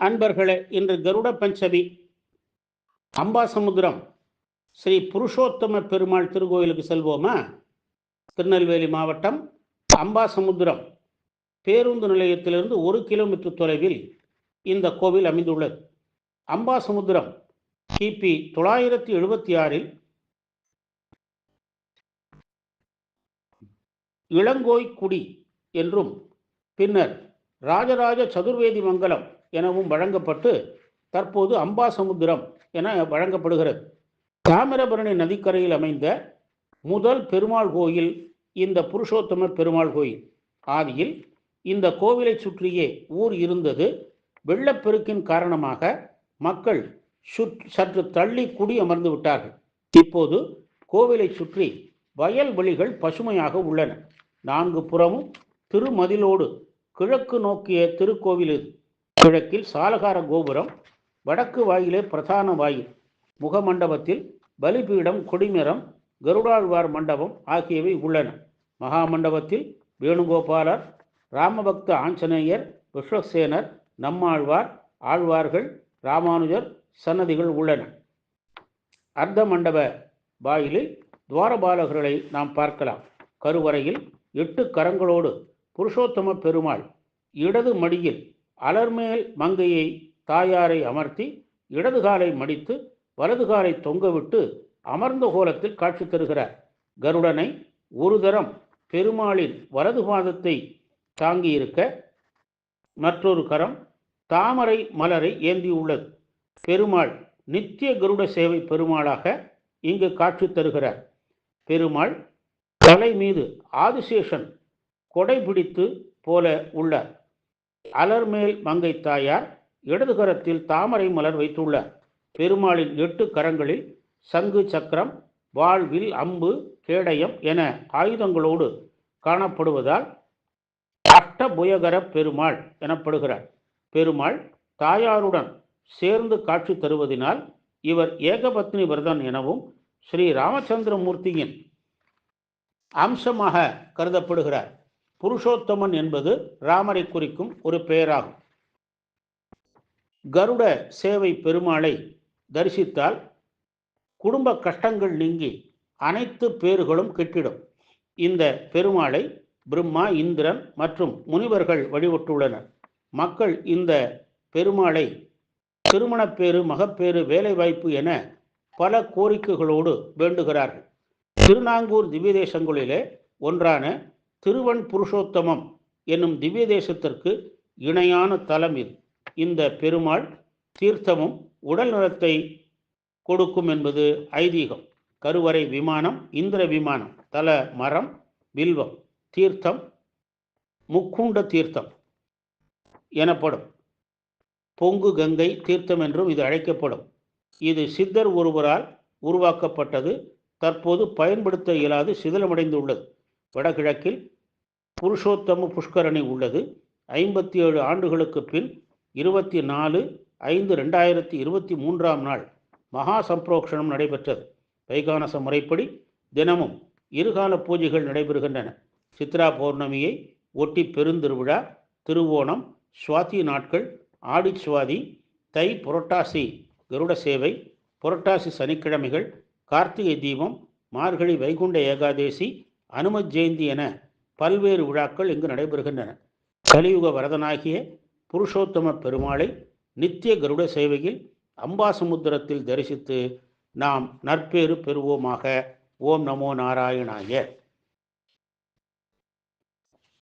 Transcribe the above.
அன்பர்களே இன்று கருட பஞ்சமி. அம்பாசமுத்திரம். ஸ்ரீ புருஷோத்தம பெருமாள் திருக்கோயிலுக்கு செல்வோமா? திருநெல்வேலி மாவட்டம் அம்பாசமுத்திரம். பேருந்து நிலையத்திலிருந்து ஒரு கிலோமீட்டர் தொலைவில் இந்த கோவில் அமைந்துள்ளது. அம்பாசமுத்திரம். கிபி தொள்ளாயிரத்தி எழுபத்தி ஆறில் இளங்கோய்க்குடி என்றும் பின்னர் ராஜராஜ சதுர்வேதி மங்கலம் எனவும் வழங்கப்பட்டு தற்போது அம்பாசமுத்திரம் என வழங்கப்படுகிறது. தாமிரபரணி நதிக்கரையில் அமைந்த முதல் பெருமாள் கோயில் இந்த புருஷோத்தம பெருமாள் கோயில். ஆதியில் இந்த கோவிலை சுற்றியே ஊர் இருந்தது. வெள்ளப்பெருக்கின் காரணமாக மக்கள் சற்று தள்ளி குடி அமர்ந்து விட்டார்கள். இப்போது கோவிலை சுற்றி வயல்வெளிகள் பசுமையாக உள்ளன. நான்கு புறமும் திருமதிலோடு கிழக்கு நோக்கிய திருக்கோவில் இது. கிழக்கில் சாலகார கோபுரம் வடக்கு வாயிலே பிரதான வாயில் முகமண்டபத்தில் பலிபீடம் கொடிமரம் கருடாழ்வார் மண்டபம் ஆகியவை உள்ளன. மகாமண்டபத்தில் வேணுகோபாலர் ராமபக்த ஆஞ்சநேயர் விஸ்வசேனர் நம்மாழ்வார் ஆழ்வார்கள் ராமானுஜர் சன்னதிகள் உள்ளன. அர்த்த மண்டப வாயிலில் துவாரபாலகர்களை நாம் பார்க்கலாம். கருவறையில் எட்டு கரங்களோடு புருஷோத்தம பெருமாள் இடது மடியில் அலர்மேல் மங்கையை தாயாரை அமர்த்தி இடது காலை மடித்து வலது காலை தொங்கவிட்டு அமர்ந்த கோலத்தில் காட்சி தருகிறார். கருடனை ஒரு தரம் பெருமாளின் வலது பாதத்தை தாங்கியிருக்க மற்றொரு கரம் தாமரை மலரை ஏந்தியுள்ளது. பெருமாள் நித்திய கருட சேவை பெருமாளாக இங்கு காட்சி தருகிறார். பெருமாள் தலை மீது ஆதிசேஷன் கொடை பிடித்து போல உள்ளார். அலர்மேல் மங்கை தாயார் இடதுகரத்தில் தாமரை மலர் வைத்துள்ளார் பெருமாளின் எட்டு கரங்களில் சங்கு சக்கரம் வாழ்வில் அம்பு கேடயம் என ஆயுதங்களோடு காணப்படுவதால் அஷ்டபுயகர பெருமாள் எனப்படுகிறார். பெருமாள் தாயாருடன் சேர்ந்து காட்சி தருவதினால் இவர் ஏகபத்னி விரதன் எனவும் ஸ்ரீ ராமச்சந்திரமூர்த்தியின் அம்சமாக கருதப்படுகிறார். புருஷோத்தமன் என்பது ராமரை குறிக்கும் ஒரு பெயராகும். கருட சேவை பெருமாளை தரிசித்தால் குடும்ப கஷ்டங்கள் நீங்கி அனைத்து பேறுகளும் கெட்டிடும். இந்த பெருமாளை பிரம்மா இந்திரன் மற்றும் முனிவர்கள் வழிபட்டுள்ளனர். மக்கள் இந்த பெருமாளை திருமணப்பேறு மகப்பேறு வேலைவாய்ப்பு என பல கோரிக்கைகளோடு வேண்டுகிறார்கள். திருநாங்கூர் திவ்ய தேசங்களிலே ஒன்றான திருவன் புருஷோத்தமம் என்னும் திவ்ய தேசத்திற்கு இணையான தலம் இது. இந்த பெருமாள் தீர்த்தமும் உடல் நலத்தை கொடுக்கும் என்பது ஐதீகம். கருவறை விமானம் இந்திர விமானம் தல மரம் வில்வம் தீர்த்தம் முக்குண்ட தீர்த்தம் எனப்படும். பொங்கு கங்கை தீர்த்தம் என்றும் இது அழைக்கப்படும். இது சித்தர் ஒருவரால் உருவாக்கப்பட்டது. தற்போது பயன்படுத்த இயலாது சிதிலமடைந்துள்ளது. வடகிழக்கில் புருஷோத்தம புஷ்கரணி உள்ளது. ஐம்பத்தி ஏழு ஆண்டுகளுக்கு பின் இருபத்தி நாலு ஐந்து ரெண்டாயிரத்தி இருபத்தி மூன்றாம் நாள் மகா சம்பிரோக்ஷணம் நடைபெற்றது. வைகானச முறைப்படி தினமும் இருகால பூஜைகள் நடைபெறுகின்றன. சித்ரா பௌர்ணமியை ஒட்டி பெருந்திருவிழா திருவோணம் சுவாதி நாட்கள் ஆடி சுவாதி தை புரட்டாசி கருட சேவை புரட்டாசி சனிக்கிழமைகள் கார்த்திகை தீபம் மார்கழி வைகுண்ட ஏகாதேசி அனுமத் ஜெயந்தி என பல்வேறு விழாக்கள் இங்கு நடைபெறுகின்றன. கலியுக வரதனாகிய புருஷோத்தம பெருமாளை நித்திய கருட சேவையில் அம்பாசமுத்திரத்தில் தரிசித்து நாம் நற்பேறு பெறுவோமாக. ஓம் நமோ நாராயணாய.